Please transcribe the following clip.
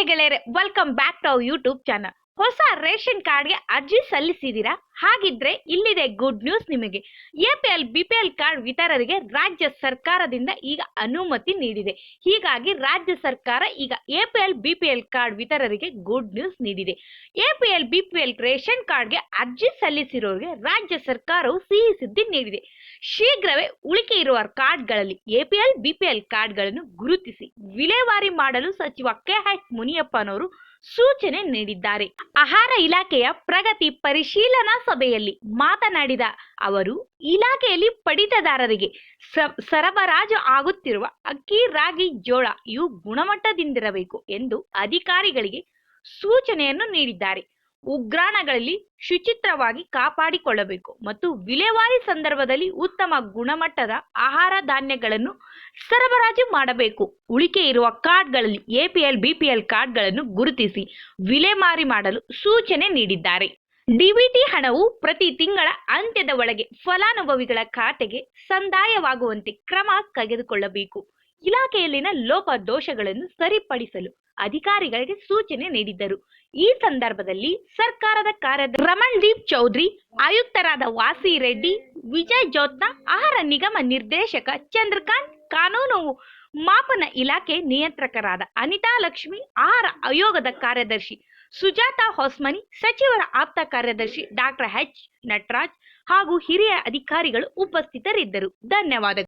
ನಮಸ್ತೆ ಗೆಳೆಯರೆ welcome back to our YouTube channel ಹೊಸ ರೇಷನ್ ಕಾರ್ಡ್ಗೆ ಅರ್ಜಿ ಸಲ್ಲಿಸಿದ್ದೀರಾ ಹಾಗಿದ್ರೆ ಇಲ್ಲಿದೆ ಗುಡ್ ನ್ಯೂಸ್ ನಿಮಗೆ. A P L, B P L card ವಿತರರಿಗೆ ರಾಜ್ಯ ಸರ್ಕಾರದಿಂದ ಈಗ ಅನುಮತಿ ನೀಡಿದೆ. ಹೀಗಾಗಿ ರಾಜ್ಯ ಸರ್ಕಾರ ಈಗ A P L, B P L card ವಿತರರಿಗೆ good news ನೀಡಿದೆ. A P L, B P L ration ಕಾರ್ಡ್ಗೆ ಅರ್ಜಿ ಸಲ್ಲಿಸಿರೋರಿಗೆ ರಾಜ್ಯ ಸರ್ಕಾರವು ಸಿಹಿ ಸುದ್ದಿ ನೀಡಿದೆ. ಶೀಘ್ರವೇ ಉಳಿಕೆ ಇರುವ ಕಾರ್ಡ್ಗಳಲ್ಲಿ ಎಪಿಎಲ್ ಬಿಪಿಎಲ್ ಕಾರ್ಡ್ಗಳನ್ನು ಗುರುತಿಸಿ. ವಿಲೇವಾರಿ ಮಾಡಲು ಸಚಿವ ಕೆ ಎಚ್ ಮುನಿಯಪ್ಪನವರು ಸೂಚನೆ ನೀಡಿದ್ದಾರೆ. ಆಹಾರ ಇಲಾಖೆಯ ಪ್ರಗತಿ ಪರಿಶೀಲನಾ ಸಭೆಯಲ್ಲಿ ಮಾತನಾಡಿದ ಅವರು, ಇಲಾಖೆಯಲ್ಲಿ ಪಡಿತದಾರರಿಗೆ ಸರಬರಾಜು ಆಗುತ್ತಿರುವ ಅಕ್ಕಿ, ರಾಗಿ, ಜೋಳ ಇವು ಗುಣಮಟ್ಟದಿಂದಿರಬೇಕು ಎಂದು ಅಧಿಕಾರಿಗಳಿಗೆ ಸೂಚನೆಯನ್ನು ನೀಡಿದ್ದಾರೆ. ಉಗ್ರಾಣಗಳಲ್ಲಿ ಶುಚಿತ್ರವಾಗಿ ಕಾಪಾಡಿಕೊಳ್ಳಬೇಕು ಮತ್ತು ವಿಲೇವಾರಿ ಸಂದರ್ಭದಲ್ಲಿ ಉತ್ತಮ ಗುಣಮಟ್ಟದ ಆಹಾರ ಧಾನ್ಯಗಳನ್ನು ಸರಬರಾಜು ಮಾಡಬೇಕು. ಉಳಿಕೆ ಇರುವ ಕಾರ್ಡ್ಗಳಲ್ಲಿ ಎಪಿಎಲ್ ಬಿಪಿಎಲ್ ಕಾರ್ಡ್ಗಳನ್ನು ಗುರುತಿಸಿ ವಿಲೇವಾರಿ ಮಾಡಲು ಸೂಚನೆ ನೀಡಿದ್ದಾರೆ. ಡಿವಿಟಿ ಹಣವು ಪ್ರತಿ ತಿಂಗಳ ಅಂತ್ಯದ ಒಳಗೆ ಫಲಾನುಭವಿಗಳ ಖಾತೆಗೆ ಸಂದಾಯವಾಗುವಂತೆ ಕ್ರಮ ತೆಗೆದುಕೊಳ್ಳಬೇಕು ಇಲಾಖೆಯಲ್ಲಿನ ಲೋಪ ದೋಷಗಳನ್ನು ಸರಿಪಡಿಸಲು ಅಧಿಕಾರಿಗಳಿಗೆ ಸೂಚನೆ ನೀಡಿದ್ದರು. ಈ ಸಂದರ್ಭದಲ್ಲಿ ಸರ್ಕಾರದ ಕಾರ್ಯದರ್ಶಿ ರಮಣ್ದೀಪ್ ಚೌಧರಿ, ಆಯುಕ್ತರಾದ ವಾಸಿ ರೆಡ್ಡಿ, ವಿಜಯ್ ಜೋತ್ನ, ಆಹಾರ ನಿಗಮ ನಿರ್ದೇಶಕ ಚಂದ್ರಕಾಂತ್, ಕಾನೂನು ಮಾಪನ ಇಲಾಖೆ ನಿಯಂತ್ರಕರಾದ ಅನಿತಾ ಲಕ್ಷ್ಮಿ, ಆಹಾರ ಆಯೋಗದ ಕಾರ್ಯದರ್ಶಿ ಸುಜಾತಾ ಹೊಸ್ಮನಿ, ಸಚಿವರ ಆಪ್ತ ಕಾರ್ಯದರ್ಶಿ ಡಾಕ್ಟರ್ ಎಚ್ ನಟರಾಜ್ ಹಾಗೂ ಹಿರಿಯ ಅಧಿಕಾರಿಗಳು ಉಪಸ್ಥಿತರಿದ್ದರು. ಧನ್ಯವಾದಗಳು.